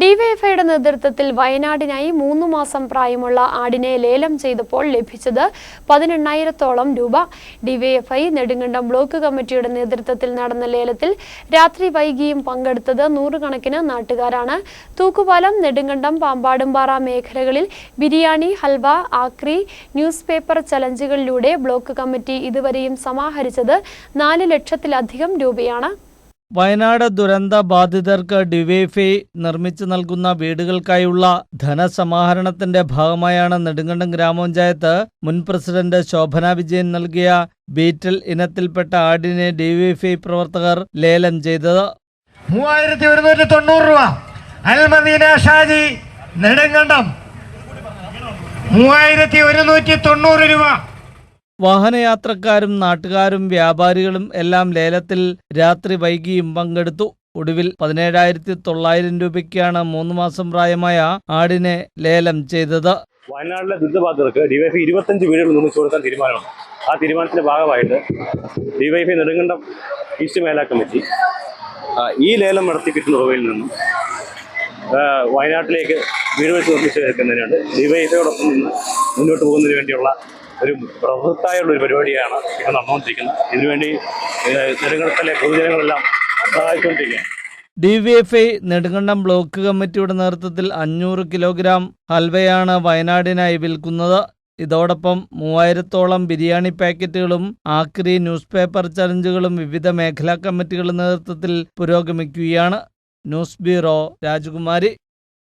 ഡിവൈഎഫ്ഐയുടെ നേതൃത്വത്തിൽ വയനാടിനായി മൂന്ന് മാസം പ്രായമുള്ള ആടിനെ ലേലം ചെയ്തപ്പോൾ ലഭിച്ചത് പതിനെണ്ണായിരത്തോളം രൂപ. ഡിവൈഎഫ്ഐ നെടുങ്കണ്ടം ബ്ലോക്ക് കമ്മിറ്റിയുടെ നേതൃത്വത്തിൽ നടന്ന ലേലത്തിൽ രാത്രി വൈകിയും പങ്കെടുത്തത് നൂറുകണക്കിന് നാട്ടുകാരാണ്. തൂക്കുപാലം നെടുങ്കണ്ടം പാമ്പാടുംപാറ മേഖലകളിൽ ബിരിയാണി ഹൽവ ആക്രി ന്യൂസ് പേപ്പർ ചലഞ്ചുകളിലൂടെ ബ്ലോക്ക് കമ്മിറ്റി ഇതുവരെയും സമാഹരിച്ചത് നാല് ലക്ഷത്തിലധികം രൂപയാണ്. വയനാട് ദുരന്ത ബാധിതർക്ക് ഡിവൈഫൈ നിർമ്മിച്ചു നൽകുന്ന വീടുകൾക്കായുള്ള ധനസമാഹരണത്തിന്റെ ഭാഗമായാണ് നെടുങ്കണ്ടം ഗ്രാമപഞ്ചായത്ത് മുൻ പ്രസിഡന്റ് ശോഭന വിജയൻ നൽകിയ ബീറ്റൽ ഇനത്തിൽപ്പെട്ട ആടിനെ ഡിവൈഫൈ പ്രവർത്തകർ ലേലം ചെയ്തത്. മൂവായിരത്തി ഒരുന്നൂറ്റി തൊണ്ണൂറ് രൂപ. അൽമദീന ഷാജി നെടുങ്കണ്ടം. മൂവായിരത്തി ഒരുന്നൂറ്റി തൊണ്ണൂറ് രൂപ. വാഹനയാത്രക്കാരും നാട്ടുകാരും വ്യാപാരികളും എല്ലാം ലേലത്തിൽ രാത്രി വൈകിയും പങ്കെടുത്തു. ഒടുവിൽ പതിനേഴായിരത്തി തൊള്ളായിരം രൂപയ്ക്കാണ് മൂന്ന് മാസം പ്രായമായ ആടിനെ ലേലം ചെയ്തത്. വയനാട്ടിലെ ദുരിതബാധിതർക്ക് ഡിവൈഫൈ ഇരുപത്തഞ്ച് വീടുകൾ നിർമ്മിച്ചു കൊടുക്കാൻ തീരുമാനമാണ്. ആ തീരുമാനത്തിന്റെ ഭാഗമായിട്ട് ഡിവൈഫൈ നെടുങ്കണ്ടം ഈസ്റ്റ് മേല കമ്മിറ്റി ഈ ലേലം നടത്തി കിട്ടുന്ന തുകയിൽ നിന്നും വയനാട്ടിലേക്ക് വീട് വെച്ച് നിർമ്മിച്ചു വെക്കുന്നതിനുണ്ട് ഡിവൈഫയോടൊപ്പം നിന്ന് മുന്നോട്ട് പോകുന്നതിന് വേണ്ടിയുള്ള ഒരു പ്രവൃത്തായുള്ള ഒരു പരിപാടിയാണ് ഇപ്പം നടന്നുകൊണ്ടിരിക്കുന്നത്. ഇതിനുവേണ്ടി നെടുങ്കണ്ടത്തിലെ പൊതുജനങ്ങളെല്ലാം സഹായിച്ചുകൊണ്ടിരിക്കുകയാണ്. D V F I Nedumkandam block കമ്മിറ്റിയുടെ നേതൃത്വത്തിൽ അഞ്ഞൂറ് കിലോഗ്രാം ഹൽവയാണ് വയനാടിനായി വിൽക്കുന്നത്. ഇതോടൊപ്പം മൂവായിരത്തോളം ബിരിയാണി പാക്കറ്റുകളും ആക്രി ന്യൂസ് പേപ്പർ ചലഞ്ചുകളും വിവിധ മേഖലാ കമ്മിറ്റികളുടെ നേതൃത്വത്തിൽ പുരോഗമിക്കുകയാണ്. ന്യൂസ് ബ്യൂറോ രാജകുമാരി.